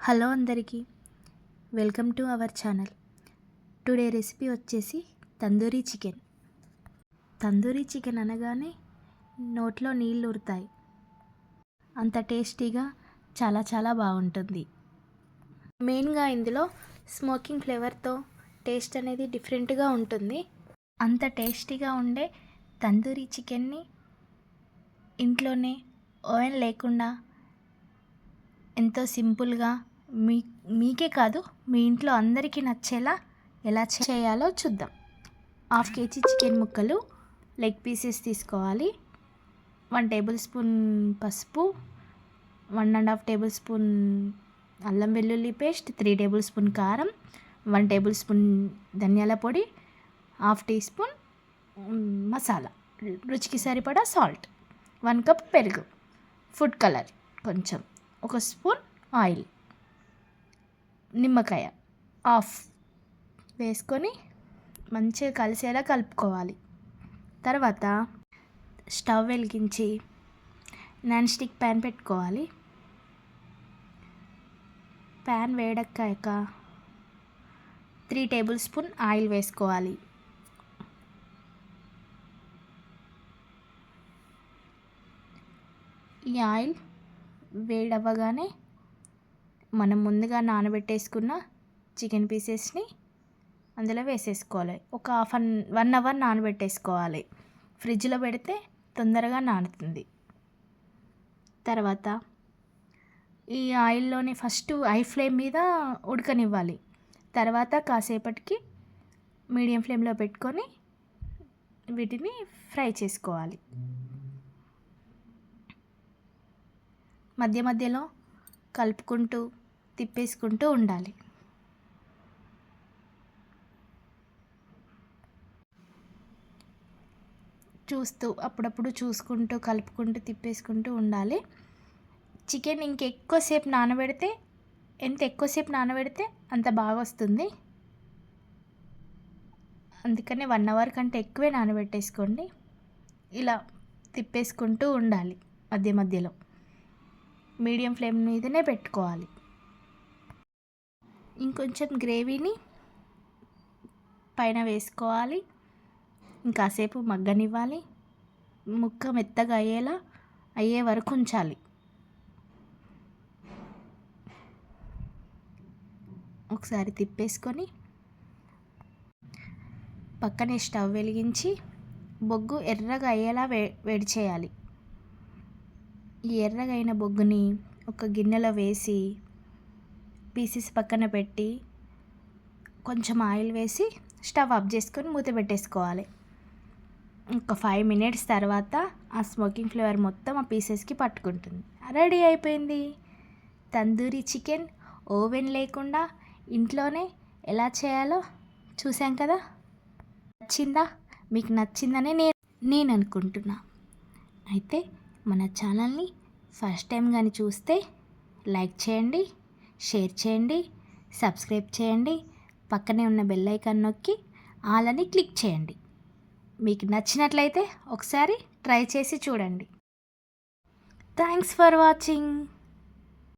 Hello అందరికీ. Welcome to our channel. Today recipe వచ్చేసి tandoori chicken. Tandoori chicken అనగానే నోట్లో నీళ్ళు ఊరుతాయి. అంత టేస్టీగా చాలా చాలా బాగుంటుంది. మెయిన్గా ఇందులో స్మోకింగ్ ఫ్లేవర్తో టేస్ట్ అనేది డిఫరెంట్గా ఉంటుంది. అంత టేస్టీగా ఉండే తందూరీ చికెన్ని ఇంట్లోనే ఓవెన్ లేకుండా ఎంతో సింపుల్గా మీ మీకే కాదు మీ ఇంట్లో అందరికీ నచ్చేలా ఎలా చేయాలో చూద్దాం. హాఫ్ కేజీ చికెన్ ముక్కలు లెగ్ పీసెస్ తీసుకోవాలి వన్ టేబుల్ స్పూన్ పసుపు one and half tablespoon అల్లం వెల్లుల్లి పేస్ట్ త్రీ టేబుల్ స్పూన్ కారం వన్ టేబుల్ స్పూన్ ధనియాల పొడి హాఫ్ టీ స్పూన్ మసాలా రుచికి సరిపడా సాల్ట్ వన్ కప్ పెరుగు ఫుడ్ కలర్ కొంచెం. ఒక స్పూన్ ఆయిల్. నిమ్మకాయ ఆఫ్ వేసుకొని మంచిగా కలిసేలా కలుపుకోవాలి. తర్వాత స్టవ్ వెలిగించి నాన్ స్టిక్ ప్యాన్ పెట్టుకోవాలి. ప్యాన్ వేడక్కాక త్రీ టేబుల్ స్పూన్ ఆయిల్ వేసుకోవాలి. ఈ ఆయిల్ వేడవ్వగానే మనం ముందుగా నానబెట్టేసుకున్న చికెన్ పీసెస్ని అందులో వేసేసుకోవాలి. ఒక హాఫ్ అన్ వన్ అవర్ నానబెట్టేసుకోవాలి. ఫ్రిడ్జ్లో పెడితే తొందరగా నానుతుంది. తర్వాత ఈ ఆయిల్లోని ఫస్ట్ ఐ ఫ్లేమ్ మీద ఉడకనివ్వాలి. తర్వాత కాసేపటికి మీడియం ఫ్లేమ్లో పెట్టుకొని వీటిని ఫ్రై చేసుకోవాలి. మధ్య మధ్యలో కలుపుకుంటూ తిప్పేసుకుంటూ ఉండాలి. చూస్తూ అప్పుడప్పుడు చూసుకుంటూ కలుపుకుంటూ తిప్పేసుకుంటూ ఉండాలి. చికెన్ ఇంకెక్కువసేపు నానబెడితే ఎంత ఎక్కువసేపు నానబెడితే అంత బాగా వస్తుంది అందుకనే వన్ అవర్ కంటే ఎక్కువే నానబెట్టేసుకోండి. ఇలా తిప్పేసుకుంటూ ఉండాలి మధ్య మధ్యలో. మీడియం ఫ్లేమ్ మీదనే పెట్టుకోవాలి. ఇంకొంచెం గ్రేవీని పైన వేసుకోవాలి. ఇంకాసేపు మగ్గనివ్వాలి. ముక్క మెత్తగా అయ్యేలా అయ్యే వరకు ఉంచాలి. ఒకసారి తిప్పేసుకొని పక్కనే స్టవ్ వెలిగించి బొగ్గు ఎర్రగా అయ్యేలా వే వేడి చేయాలి. ఈ ఎర్రగైన బొగ్గుని ఒక గిన్నెలో వేసి పీసెస్ పక్కన పెట్టి కొంచెం ఆయిల్ వేసి స్టవ్ ఆఫ్ చేసుకొని మూత పెట్టేసుకోవాలి. ఒక ఫైవ్ మినిట్స్ తర్వాత ఆ స్మోకింగ్ ఫ్లేవర్ మొత్తం ఆ పీసెస్కి పట్టుకుంటుంది. రెడీ అయిపోయింది. తందూరి చికెన్ ఓవెన్ లేకుండా ఇంట్లోనే ఎలా చేయాలో చూసాం కదా? నచ్చిందా? మీకు నచ్చిందనే నేను నేను అనుకుంటున్నా. అయితే మన ఛానల్ని ఫస్ట్ టైం కానీ చూస్తే లైక్ చేయండి షేర్ చేయండి సబ్స్క్రైబ్ చేయండి పక్కనే ఉన్న బెల్ ఐకాన్ నొక్కి ఆలని క్లిక్ చేయండి. మీకు నచ్చినట్లయితే ఒకసారి ట్రై చేసి చూడండి. Thanks for watching.